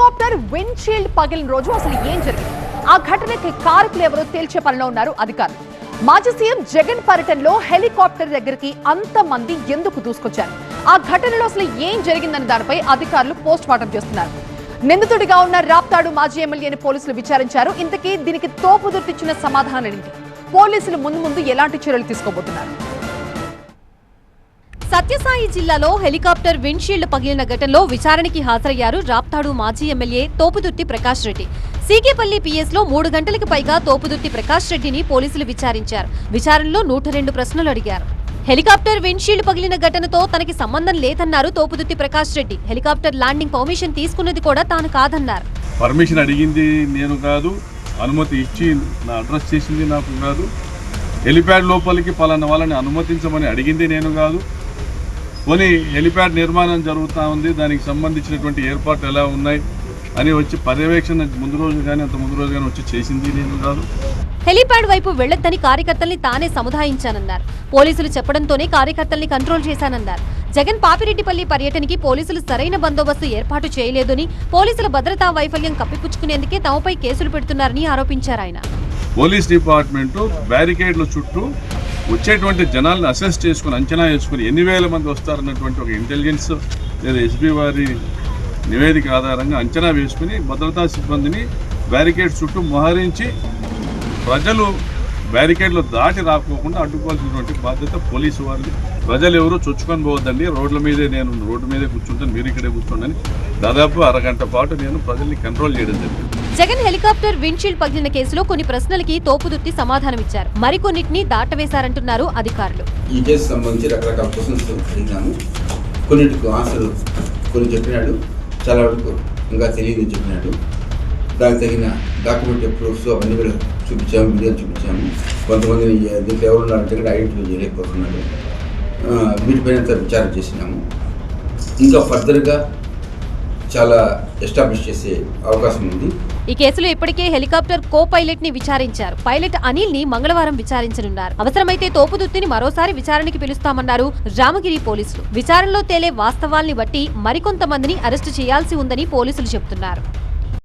Helicopter windshield పగిలిన రోజు అసలు ఏం జరిగింది? ఆ ఘటనకి కారకులు ఎవరో తేల్చే పనిలో ఉన్నారు అధికారులు. మాజీ సీఎం జగన్ పర్యటనలో హెలికాప్టర్ దగ్గరికి అంతమంది ఎందుకు దూసుకొచ్చారు? ఆ ఘటనలో అసలు ఏం జరిగిందనే దానిపై అధికారులు పోస్ట్ మార్టం చేస్తున్నారు. నిందితుడిగా ఉన్న రాప్తాడు మాజీ ఎమ్మెల్యేని పోలీసులు విచారించారు. ఇంతకీ దీనికి తోపుదుర్తిచ్చిన సమాధానం ఏంటి? పోలీసులు ముందు ముందు ఎలాంటి చర్యలు తీసుకోబోతున్నారు? సత్యసాయి జిల్లాలో హెలికాప్టర్ విండ్షీల్డ్ పగిలిన ఘటనలో విచారణకి హాజరయ్యారు రాప్తాడు మాజీ ఎమ్మెల్యే తోపుదుర్తి ప్రకాష్ రెడ్డి. సీకేపల్లి పిఎస్లో మూడు గంటలకు పైగా తోపుదుర్తి ప్రకాష్ రెడ్డిని పోలీసులు విచారించారు. విచారణలో నూట రెండు ప్రశ్నలు అడిగారు. హెలికాప్టర్ విండ్షీల్డ్ పగిలిన ఘటనతో తనకి సంబంధం లేదన్నారు Thopudurthi Prakash Reddy. Helicopter landing permission తీసుకున్నది కూడా తాను కాదన్నారు. పర్మిషన్ అడిగింది నేను కాదు. అనుమతి ఇచ్చి నా అడ్రస్ చేసింది నాకు కాదు. హెలిప్యాడ్ లోపలికి పలానా వాళ్ళని అనుమతించమని అడిగింది నేను కాదు. పోనీ హెలిప్యాడ్ నిర్మాణం జరుగుతూ ఉంది. దానికి సంబంధించినటువంటి ఏర్పాట్లు ఎలా ఉన్నాయి అని వచ్చి పర్యవేక్షణ ముందు రోజు కానీ అంత ముందు రోజు కానీ వచ్చి చేసింది నేను కాదు. హెలిప్యాడ్ వైపు వెళ్ళొద్దని కార్యకర్తల్ని తానే సముదాయించానన్నారు. పోలీసులు చెప్పడంతోనే కార్యకర్తల్ని కంట్రోల్ చేశానన్నారు. జగన్ పాపిరెడ్డిపల్లి పర్యటనకి పోలీసులు సరైన బందోబస్తు ఏర్పాటు చేయలేదని పోలీసుల భద్రతా వైఫల్యం కప్పిపుచ్చుకునేందుకే తమపై కేసులు పెడుతున్నారని ఆరోపించారు ఆయన. పోలీస్ డిపార్ట్మెంటు బ్యారికేడ్ల చుట్టూ వచ్చేటువంటి జనాలను అసెస్ చేసుకుని అంచనా వేసుకుని ఎన్ని వేల మంది వస్తారన్నటువంటి ఒక ఇంటెలిజెన్స్ లేదా ఎస్బీ వారి నివేదిక ఆధారంగా అంచనా వేసుకుని భద్రతా సిబ్బందిని బ్యారికేడ్ చుట్టూ మోహరించి ప్రజలు బ్యారికేడ్లు దాటి రాకపోకుండా అడ్డుకోవాల్సినటువంటి బాధ్యత పోలీసు వారిది. ప్రజలు ఎవరు చొచ్చుకొని పోవద్దండి. రోడ్ల మీదే నేను రోడ్డు మీదే కూర్చుంటాను మీరు ఇక్కడే కూర్చోండి దాదాపు అరగంట పాటు నేను ప్రజల్ని కంట్రోల్ చేయడం జరిగింది. జగన్ హెలికాప్టర్ విండ్షీల్డ్ పగిలిన కేసులో కొన్ని ప్రశ్నలకి తోపుదుర్తి సమాధానమిచ్చారు. మరికొన్నిటిని దాటవేశారంటున్నారు అధికారులు. ఈ కేసు సంబంధించి రకరకాల క్వశ్చన్స్ అడిగినాము కొన్నిటికి ఆన్సర్ కొన్ని చెప్పినాడు. చాలా వరకు ఇంకా తెలియదు చెప్పినాడు. దానికి తగిన డాక్యుమెంట్ ప్రూఫ్స్ అవన్నీ కూడా చూపించాము వీడియో చూపించాము. కొంతమంది దీంట్లో ఎవరు ఉన్నారంటే కూడా ఐడెంటిఫై చేయలేకపోతున్నారు వీటిపైన విచారం చేసినాము. ఇంకా ఫర్దర్గా చాలా ఎస్టాబ్లిష్ చేసే అవకాశం ఉంది. ఈ కేసులో ఇప్పటికే హెలికాప్టర్ కో పైలట్ని విచారించారు. పైలట్ అనిల్ని మంగళవారం విచారించనున్నారు. అవసరమైతే తోపుదుత్తిని మరోసారి విచారణకి పిలుస్తామన్నారు రామగిరి పోలీసులు. విచారణలో తేలే వాస్తవాల్ని బట్టి మరికొంతమందిని అరెస్టు చేయాల్సి ఉందని పోలీసులు చెబుతున్నారు